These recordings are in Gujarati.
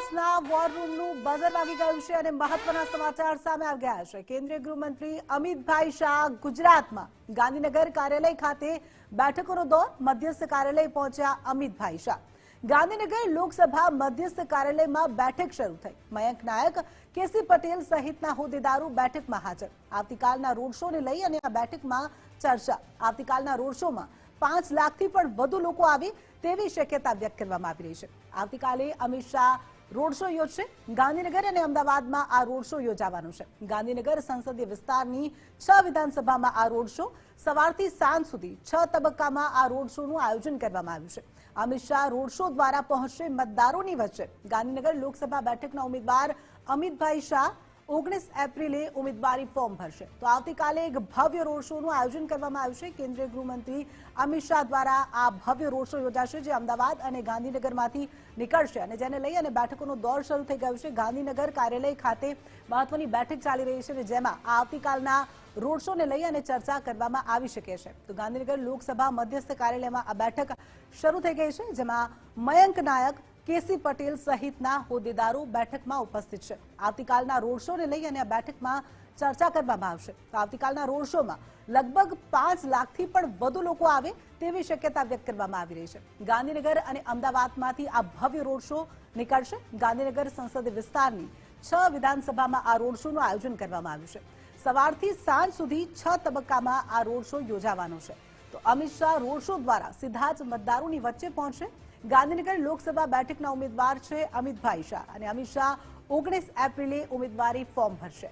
આસપાસના વોર રૂમનું બઝર વાગી ગયું છે અને મહત્વના સમાચાર સામે આવી ગયા છે. કેન્દ્રીય ગૃહમંત્રી અમિતભાઈ શાહ ગુજરાતમાં ગાંધીનગર કાર્યાલય ખાતે બેઠકોનો દોર મધ્યસ્થ કાર્યાલય પહોંચ્યા અમિતભાઈ શાહ. ગાંધીનગર લોકસભા મધ્યસ્થ કાર્યાલયમાં બેઠક શરૂ થઈ. મયંક નાયક, કેસી પટેલ સહિતના હોદ્દેદારો બેઠકમાં હાજર. આવતીકાલના રોડ શોને લઈ અને આ બેઠકમાં ચર્ચા. આવતીકાલના રોડ શોમાં પાંચ લાખથી પણ વધુ લોકો આવે તેવી શક્યતા વ્યક્ત કરવામાં આવી રહી છે. આવતીકાલે અમિત શાહ રોડ શો યોજશે. ગાંધીનગર અને અમદાવાદમાં આ રોડ શો યોજાવાનો છે. ગાંધીનગર સંસદીય વિસ્તારની છ વિધાનસભામાં આ રોડ શો સવારથી સાંજ સુધી છ તબક્કામાં આ રોડ શોનું આયોજન કરવામાં આવ્યું છે. અમિત શાહ રોડ શો દ્વારા પહોંચશે મતદારોની વચ્ચે. ગાંધીનગર લોકસભા બેઠકના ઉમેદવાર અમિતભાઈ શાહ ઓગણીસ એપ્રિલે ઉમેદવારી ફોર્મ ભરશે. તો આવતીકાલે એક ભવ્ય રોડ શોનું આયોજન કરવામાં આવ્યું છે. કેન્દ્રીય ગૃહમંત્રી અમિત શાહ દ્વારા આ ભવ્ય રોડ શો યોજાશે, જે અમદાવાદ અને ગાંધીનગરમાંથી નીકળશે. અને જેને લઈ અને બેઠકોનો દોર શરૂ થઈ ગયો છે. ગાંધીનગર કાર્યાલય ખાતે મહત્વની બેઠક ચાલી રહી છે જેમાં આવતીકાલના રોડ શોને લઈ અને ચર્ચા કરવામાં આવી શકે છે. તો ગાંધીનગર લોકસભા મધ્યસ્થ કાર્યાલયમાં આ બેઠક શરૂ થઈ ગઈ છે, જેમાં મયંક નાયક કેસી પટેલ સહિતના હોદ્દેદારો બેઠકમાં ઉપસ્થિત છે. આવતીકાલના રોડ શોને લઈ અને આ બેઠકમાં ચર્ચા કરવામાં આવશે. તો આવતીકાલના રોડ શોમાં લગભગ પાંચ લાખથી પણ વધુ લોકો આવે તેવી શક્યતા વ્યક્ત કરવામાં આવી રહી છે. ગાંધીનગર અને અમદાવાદમાંથી આ ભવ્ય રોડ શો નીકળશે. ગાંધીનગર સંસદીય વિસ્તારની છ વિધાનસભામાં આ રોડ શોનું આયોજન કરવામાં આવ્યું છે. સવારથી સાંજ સુધી છ તબક્કામાં આ રોડ શો યોજાવાનો છે. તો અમિત શાહ રોડ શો દ્વારા સીધા જ મતદારોની વચ્ચે પહોંચશે. ગાંધીનગર લોકસભા બેઠકના ઉમેદવાર છે અમિતભાઈ શાહ અને અમિત શાહ ઓગણીસ એપ્રિલે ઉમેદવારી ફોર્મ ભરશે.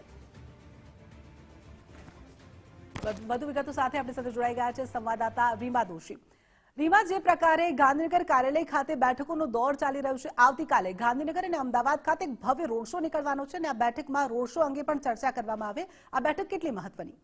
વધુ વિગતો સાથે આપણી સાથે જોડાઈ ગયા છે સંવાદદાતા રીમા દોશી. રીમા, જે પ્રકારે ગાંધીનગર કાર્યાલય ખાતે બેઠકોનો દોર ચાલી રહ્યો છે, આવતીકાલે ગાંધીનગર અને અમદાવાદ ખાતે ભવ્ય રોડ શો નીકળવાનો છે અને આ બેઠકમાં રોડ શો અંગે પણ ચર્ચા કરવામાં આવે. આ બેઠક કેટલી મહત્વની?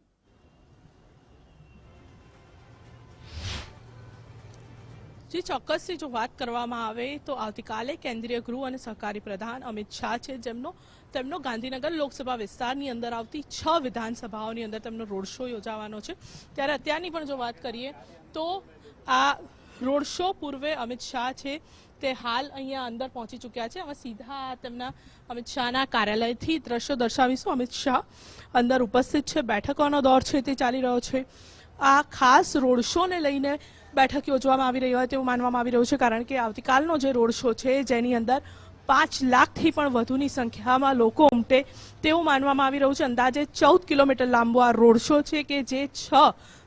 જે ચોક્કસથી જો વાત કરવામાં આવે તો આવતીકાલે કેન્દ્રીય ગૃહ અને સહકારી પ્રધાન અમિત શાહ છે જેમનો તેમનો ગાંધીનગર લોકસભા વિસ્તારની અંદર આવતી છ વિધાનસભાઓની અંદર તેમનો રોડ શો યોજાવાનો છે. ત્યારે અત્યારની પણ જો વાત કરીએ તો આ રોડ શો પૂર્વે અમિત શાહ છે તે હાલ અહીંયા અંદર પહોંચી ચૂક્યા છે. અમે સીધા તેમના અમિત શાહના કાર્યાલયથી દ્રશ્યો દર્શાવીશું. અમિત શાહ અંદર ઉપસ્થિત છે. બેઠકોનો દોર છે તે ચાલી રહ્યો છે. આ ખાસ રોડ શોને લઈને બેઠક યોજવામાં આવી રહી હોય તેવું માનવામાં આવી રહ્યું છે, કારણ કે આવતીકાલનો જે રોડ શો છે, જેની અંદર પાંચ લાખથી પણ વધુની સંખ્યામાં લોકો ઉમટે તેવું માનવામાં આવી રહ્યું છે. અંદાજે ચૌદ કિલોમીટર લાંબો આ રોડ શો છે કે જે છ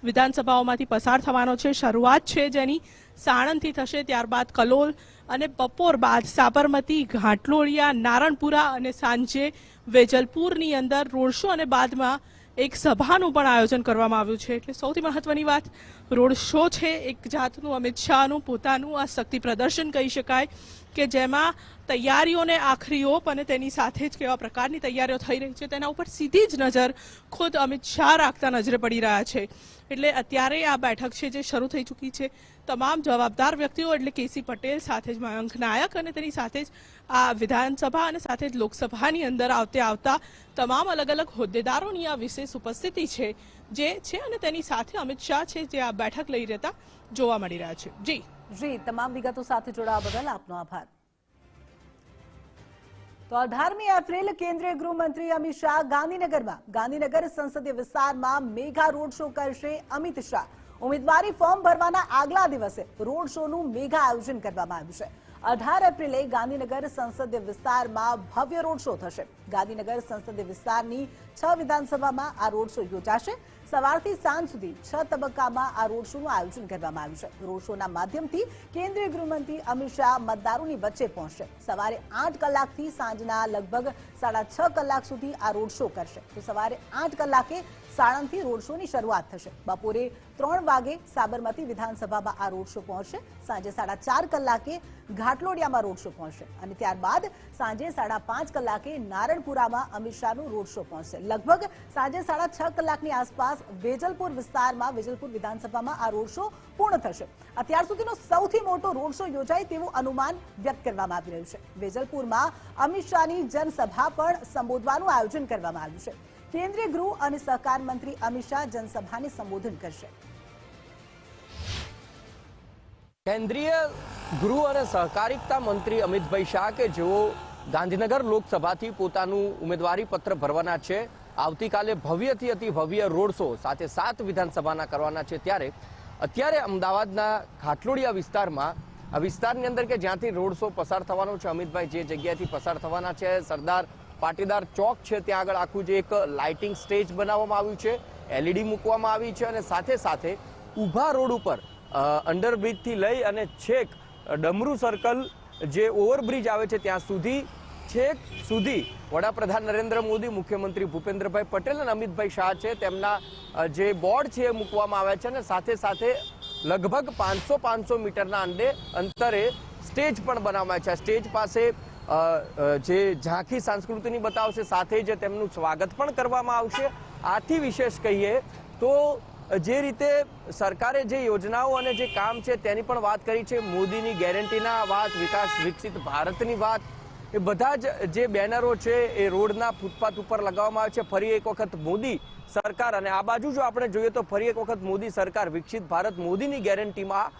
વિધાનસભાઓમાંથી પસાર થવાનો છે. શરૂઆત છે જેની સાણંદથી થશે, ત્યારબાદ કલોલ અને બપોર બાદ સાબરમતી, ઘાટલોડિયા, નારણપુરા અને સાંજે વેજલપુરની અંદર રોડ શો અને બાદમાં એક સભાનું પણ આયોજન કરવામાં આવ્યું છે. એટલે સૌથી મહત્વની વાત, રોડ શો છે. એક જાતનું, અમિત શાહનું, પોતાનું આ શક્તિ પ્રદર્શન કહી શકાય કે જેમાં તૈયારીઓને આખરી ઓપ અને તેની સાથે જ કેવા પ્રકારની તૈયારીઓ થઈ રહી છે. તેના ઉપર સીધી જ નજર ખુદ અમિત શાહ રાખતા નજરે પડી રહ્યા છે. એટલે અત્યારે આ બેઠક છે જે શરૂ થઈ ચૂકી છે. તમામ જવાબદાર વ્યક્તિઓ એટલે કેસી પટેલ, સાથે જ મયંક નાયક અને તેની સાથે જ આ વિધાનસભા અને સાથે જ લોકસભાની અંદર આવતે આવતા તમામ અલગ અલગ હોદ્દેદારોની આ વિશેષ ઉપસ્થિતિ છે, જે છે અને તેની સાથે અમિત શાહ છે, જે આ બેઠક લઈ રહેતા જોવા મળી રહ્યા છે. જી. જી, તમામ વિગતો સાથે જોડાવા બદલ આપનો આભાર. તો અઢારમી એપ્રિલ કેન્દ્રીય ગૃહમંત્રી અમિત શાહ ગાંધીનગરમાં, ગાંધીનગર સંસદીય વિસ્તારમાં મેગા રોડ શો કરશે અમિત શાહ. ઉમેદવારી ફોર્મ ભરવાના આગલા દિવસે રોડ શોનું મેગા આયોજન કરવામાં આવ્યું છે. અઢાર એપ્રિલે ગાંધીનગર સંસદીય વિસ્તારમાં ભવ્ય રોડ શો થશે. ગાંધીનગર સંસદીય વિસ્તારની છ વિધાનસભામાં આ રોડ શો યોજાશે. સવારથી સાંજ સુધી છ તબક્કામાં આ રોડ શોનું આયોજન કરવામાં આવ્યું છે. રોડ શોના માધ્યમથી કેન્દ્રીય ગૃહમંત્રી અમિત શાહ મતદારોની વચ્ચે પહોંચશે. સવારે આઠ કલાકથી સાંજના લગભગ સાડા છ કલાક સુધી આ રોડ શો કરશે. તો સવારે આઠ કલાકે સાણંદથી રોડ શોની શરૂઆત થશે. બપોરે ત્રણ વાગે સાબરમતી વિધાનસભામાં આ રોડ શો પહોંચશે. સાંજે સાડા ચાર કલાકે ઘાટલોડિયામાં રોડ શો પહોંચશે. અને ત્યારબાદ સાંજે સાડા પાંચ કલાકે નારણપુરામાં અમિત શાહનું રોડ શો પહોંચશે. લગભગ સાંજે સાડા છ કલાકની આસપાસ વેજલપુર વિસ્તારમાં, વેજલપુર વિધાનસભામાં આ રોડ શો પૂર્ણ થશે. અત્યાર સુધીનો સૌથી મોટો રોડ શો યોજાય તેવું અનુમાન વ્યક્ત કરવામાં આવી રહ્યું છે. વેજલપુરમાં અમિત શાહની જનસભા પણ સંબોધવાનું આયોજન કરવામાં આવ્યું છે. કેન્દ્રીય ગૃહ અને સહકાર મંત્રી અમિત શાહ જનસભાને સંબોધન કરશે. કેન્દ્રીય ગૃહ અને સહકારિતા મંત્રી અમિતભાઈ શાહ કે જેઓ ગાંધીનગર લોકસભાથી પોતાનું ઉમેદવારી પત્ર ભરવાના છે આવતીકાલે ભવ્યથી અતિ ભવ્ય રોડ શો સાથે સાત વિધાનસભાના કરવાના છે. ત્યારે અત્યારે અમદાવાદના ખાટલોડિયા વિસ્તારમાં, આ વિસ્તારની અંદર કે જ્યાંથી રોડ શો પસાર થવાનો છે, અમિતભાઈ, જે જગ્યાએથી પસાર થવાના છે, સરદાર પાટીદાર ચોક છે, ત્યાં આગળ આખું જે એક લાઇટિંગ સ્ટેજ બનાવવામાં આવ્યું છે, એલઈડી મૂકવામાં આવી છે અને સાથે સાથે ઊભા રોડ ઉપર અંડરબ્રિજથી લઈ અને છેક ડમરુ સર્કલ જે ઓવરબ્રિજ આવે છે, ત્યાં સુધી છેક સુધી વડાપ્રધાન નરેન્દ્ર મોદી, મુખ્યમંત્રી ભૂપેન્દ્રભાઈ પટેલ અને અમિતભાઈ શાહ છે તેમના જે બોર્ડ છે એ મૂકવામાં આવ્યા છે અને સાથે સાથે લગભગ પાંચસો પાંચસો મીટરના અંડે અંતરે સ્ટેજ પણ બનાવવામાં છે. સ્ટેજ પાસે જે ઝાંખી સંસ્કૃતિની બતાવશે સાથે જ તેમનું સ્વાગત પણ કરવામાં આવશે. આથી વિશેષ કહીએ તો જે રીતે સરકારે જે યોજનાઓ અને જે કામ છે તેની પણ વાત કરી છે. મોદીની ગેરંટીના વાત, વિકાસ વિકસિત ભારતની વાત એ બધા જ જે બેનરો છે એ રોડના ફૂટપાથ ઉપર લગાવવામાં આવે છે. ફરી એક વખત મોદી સરકાર અને આ બાજુ જો આપણે જોઈએ તો ફરી એક વખત મોદી સરકાર વિકસિત ભારત મોદીની ગેરંટીમાં